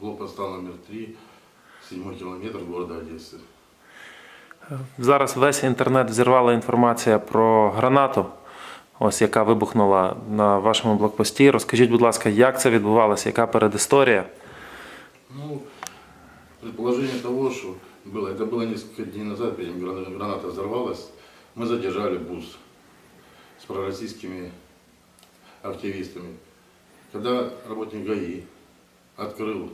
блокпоста номер 3, седьмой километр города Одессы. Зараз весь інтернет взірвала інформація про гранату, ось яка вибухнула на вашому блокпості. Розкажіть, будь ласка, як це відбувалося, яка передісторія? Ну, предположение того, что было, это было несколько дней назад, перед тем, грана- граната взорвалась, мы задержали бус с пророссийскими активистами. Когда работник ГАИ открыл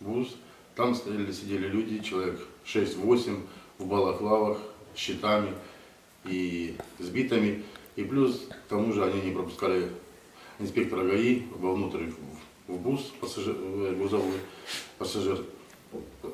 бус, там стояли, сидели люди, человек 6-8 в балаклавах, с щитами и с битами. И плюс к тому же они не пропускали инспектора ГАИ вовнутрь в- бус пассажир, э, грузовой, пассажир,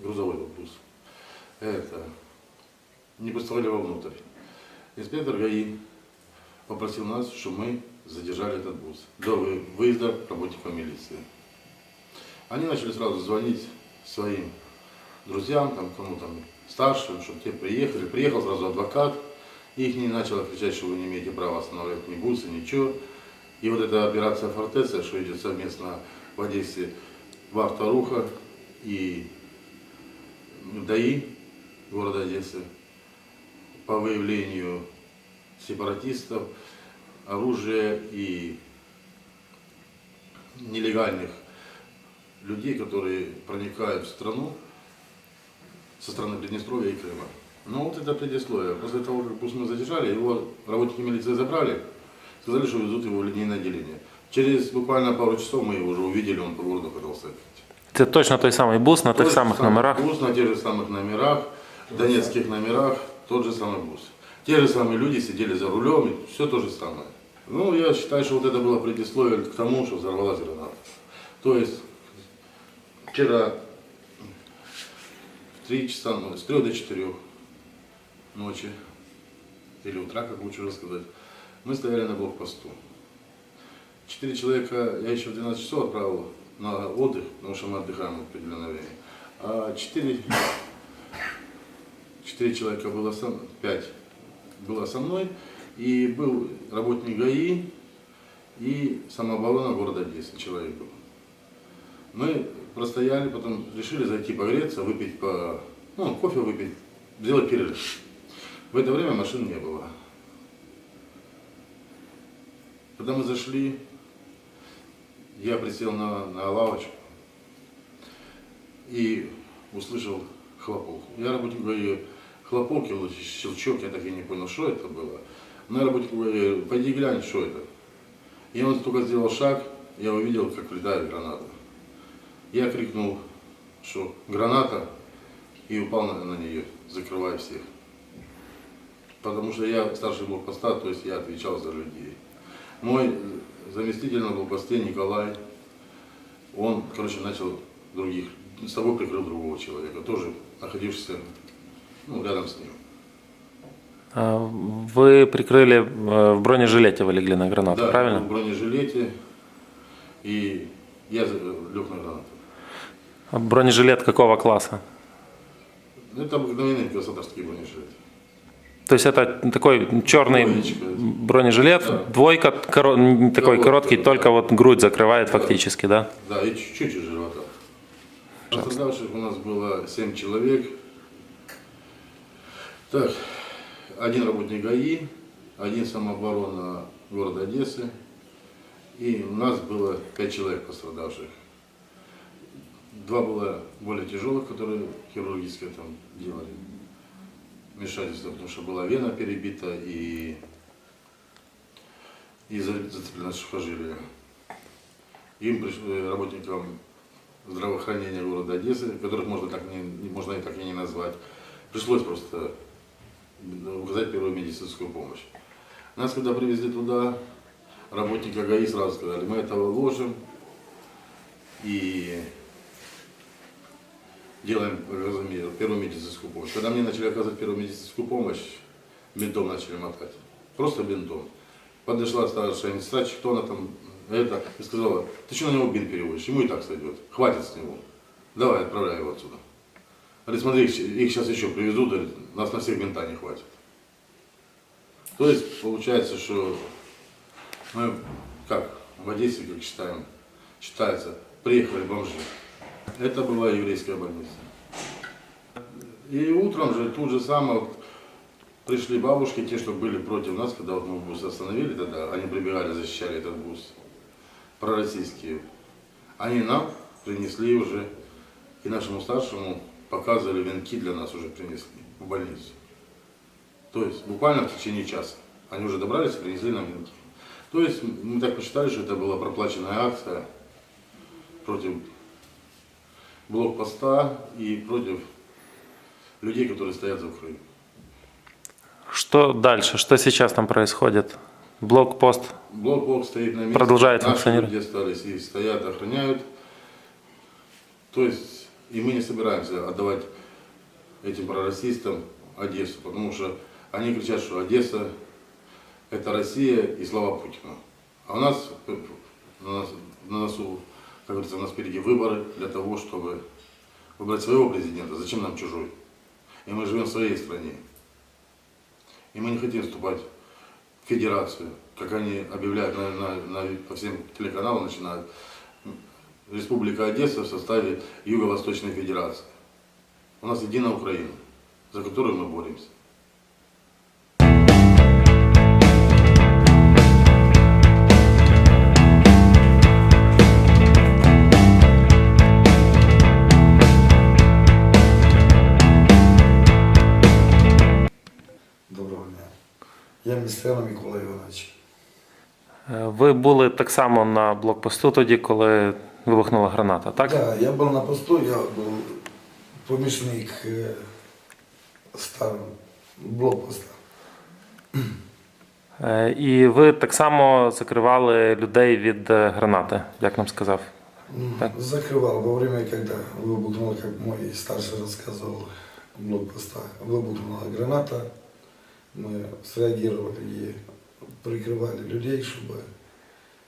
грузовой бус. Это, не пускали вовнутрь. Инспектор ГАИ попросил нас, чтобы мы задержали этот бус до вы- выезда работников милиции. Они начали сразу звонить своим друзьям, там, кому там старшим, чтобы те приехали. Приехал сразу адвокат, их не начал кричать, что вы не имеете права останавливать ни бусы, ничего. И вот эта операция «Фортеция», что идет совместно в Одессе, в Авторуха и ДАИ города Одессы по выявлению сепаратистов, оружия и нелегальных людей, которые проникают в страну со стороны Приднестровья и Крыма. Ну вот это предисловие. После того, как бус мы задержали, его работники милиции забрали, сказали, что везут его в линейное отделение. Через буквально пару часов мы его уже увидели, он по городу катался. Це точно той самий бус на Тот самих самый номерах. Бус на тех же самых номерах, донецких номерах, тот же самый бус. Те же самые люди сидели за рулем, и все то же самое. Ну, я считаю, что вот это было предисловие к тому, что взорвалась граната. То есть, вчера в 3 часа, ну, с 3 до 4 ночи, или утра, как лучше рассказать, мы стояли на блокпосту. Четыре человека я еще в 12 часов отправил на отдых, потому что мы отдыхаем в определенное время. А четыре, четыре человека было со мной, пять было со мной, и был работник ГАИ и самооборона города Одессы, человек был. Мы простояли, потом решили зайти погреться, выпить по, ну, кофе выпить, сделать перерыв. В это время машин не было. Когда мы зашли, я присел на, на лавочку и услышал хлопок. Я работник говорю, хлопок или щелчок, я так и не понял, что это было. Я работник говорю, пойди глянь, что это. И он только сделал шаг, я увидел, как летает граната. Я крикнул, что граната, и упал на, на нее, закрывая всех. Потому что я старший блокпоста, то есть я отвечал за людей. Мой заместитель на блокпосте Николай, он, короче, начал других, с собой прикрыл другого человека, тоже находившегося ну, рядом с ним. А, Ви прикрили е, в бронежилеті, ви легли на гранату, да, правильно? в бронежилете, и я за- лег на гранату. А Бронежилет какого класса? Ну, Это обыкновенный красотарский бронежилет. То есть это такой черный Двоечка. бронежилет, Да. двойка, коро- такой вот, короткий, да. только вот грудь закрывает фактически, да? Да, и чуть-чуть из живота. Пострадавших у нас было 7 человек. Так, один работник ГАИ, один самооборона города Одессы. И у нас было 5 человек пострадавших. Два было более тяжелых, которые хирургическое там делали. Вмешательство, потому что была вена перебита и, и за- зацеплено сухожилие. Им, приш- э, работникам здравоохранения города Одессы, которых можно, так не- можно и так и не назвать, пришлось просто указать первую медицинскую помощь. Нас, когда привезли туда, работники АГАИ сразу сказали, мы этого ложим и делаем первую медицинскую помощь. Когда мне начали оказывать первую медицинскую помощь, бинтом начали мотать. Просто бинтом. Подошла старшая медсестра, кто она там, это, и сказала, ты что на него бинт переводишь, ему и так сойдет, хватит с него, давай отправляй его отсюда. Говорит, смотри, их сейчас еще привезут, говорит, нас на всех бинта не хватит. То есть получается, что мы, как в Одессе, как считаем, считается, приехали бомжи. Это была еврейская больница. И утром же тут же самое вот пришли бабушки, те, что были против нас, когда вот мы бус остановили тогда, они прибегали, защищали этот бус, пророссийские. Они нам принесли уже, и нашему старшему показывали венки для нас уже принесли в больницу. То есть буквально в течение часа. Они уже добрались и принесли нам венки. То есть мы так посчитали, что это была проплаченная акция против блокпоста и против людей, которые стоят за Украину. Что дальше? Что сейчас там происходит? Блокпост. Блокбокс стоит на месте. Продолжает Наши функционировать. люди остались и стоят, охраняют. То есть, и мы не собираемся отдавать этим пророссийским Одессу, потому что они кричат, что Одесса – это Россия и слова Путина. А у нас э, нас- на носу, как говорится, у нас впереди выборы для того, чтобы выбрать своего президента. Зачем нам чужой? И мы живем в своей стране. И мы не хотим вступать в федерацию, как они объявляют на, на- на- по всем телеканалам, начинают. Республика Одесса в составе Юго-Восточной Федерации. У нас единая Украина, за которую мы боремся. Я Містряно Микола Іванович. Е, Ви були так само на блокпосту тоді, коли вибухнула граната, так? Да, я был на посту, я был помічник е, старого блокпоста. Е, І ви так само закривали людей від е, гранати, як нам сказав. Так. Закрывал во время, когда выбухнула, как мой старший рассказывал, блокпоста, выбухнула граната. Мы среагировали и прикрывали людей, чтобы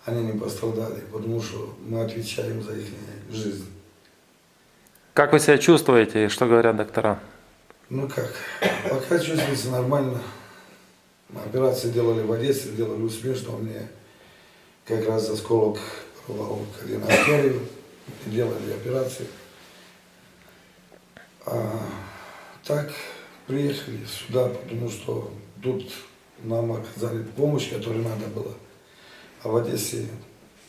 они не пострадали, потому что мы отвечаем за их жизнь. Как вы себя чувствуете и что говорят доктора? Ну как, пока чувствуется нормально. Операции делали в Одессе, делали успешно. Мне как раз осколок порвал колено артерию. Делали операции. А так приехали сюда, потому что тут нам оказали помощь, которую надо было. А в Одессе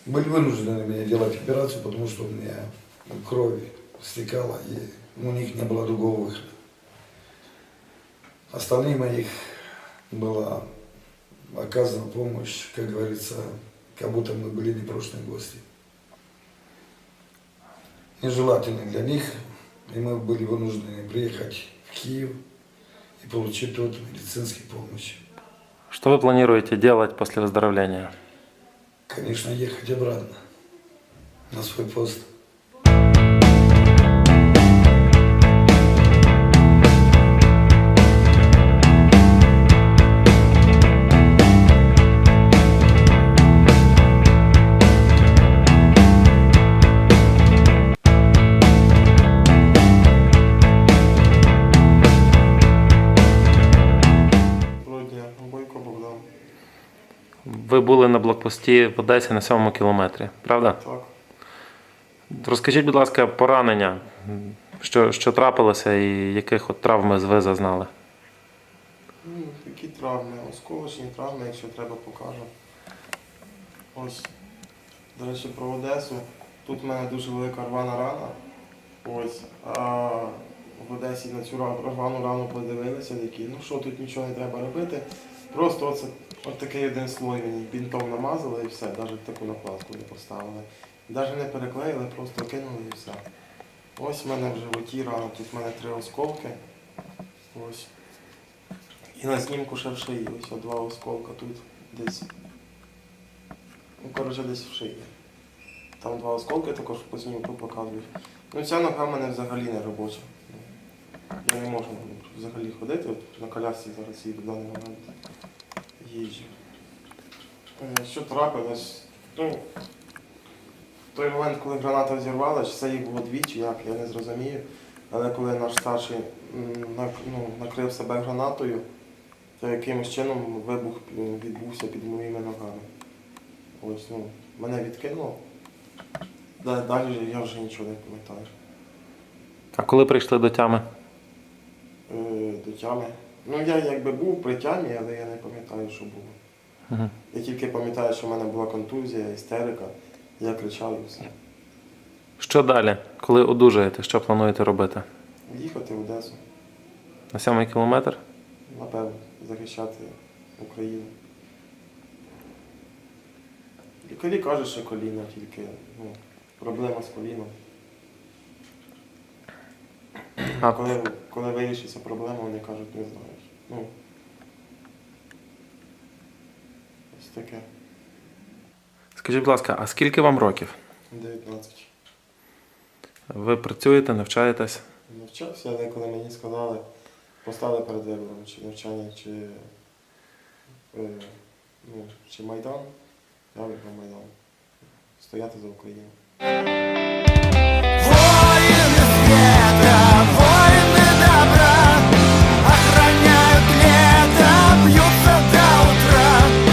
были вынуждены мне делать операцию, потому что у меня кровь стекала, и у них не было другого выхода. Остальным моих была оказана помощь, как говорится, как будто мы были непрошенные гости. Нежелательны для них, и мы были вынуждены приехать в Киев и получить тут медицинскую помощь. Что вы планируете делать после выздоровления? Конечно, ехать обратно на свой пост. Ви були на блокпості в Одесі на сьомому кілометрі, правда? Так. Розкажіть, будь ласка, поранення, що, що трапилося і яких от травм ви зазнали? Ну, які травми, осколочні травми, якщо треба, покажу. Ось, до речі, про Одесу. Тут в мене дуже велика рвана рана. Ось. А в Одесі на цю рвану рану подивилися такі, ну що тут нічого не треба робити. Просто оце, от такий один слой мені бінтом намазали і все, навіть таку накладку не поставили. Навіть не переклеїли, просто кинули і все. Ось в мене в животі рана, тут в мене три осколки. Ось. І на знімку ще в шиї. Ось два осколка тут десь. Ну, коротше, десь в шиї. Там два осколки також по знімку показують. Ну ця нога в мене взагалі не робоча. Я не можу взагалі ходити. От на колясці зараз їду в даний момент. Їжджу. Е, Що трапилось? Ну, в той момент, коли граната взірвалася, це їх було двічі, як я не зрозумію. Але коли наш старший ну, накрив себе гранатою, то якимось чином вибух відбувся під моїми ногами. Ось, ну, мене відкинуло. Далі я вже нічого не пам'ятаю. А коли прийшли до тями? Е, до тями. Ну я якби був при тямі, але я не пам'ятаю, що було. Угу. Я тільки пам'ятаю, що в мене була контузія, істерика, я кричав і все. Що далі? Коли одужаєте, що плануєте робити? Їхати в Одесу, На сьомий кілометр? напевно, захищати Україну. Лікарі кажуть, що коліно тільки, ну, проблема з коліном. А Коли, коли вирішиться проблема, вони кажуть, не знаєш. Ну, ось таке. скажіть, будь ласка, а скільки вам років? 19. Ви працюєте, навчаєтесь? Навчався, але коли мені сказали, поставили перед вибором, чи навчання, чи, е, ну, чи Майдан, я вибрав Майдан. Стояти за Україну.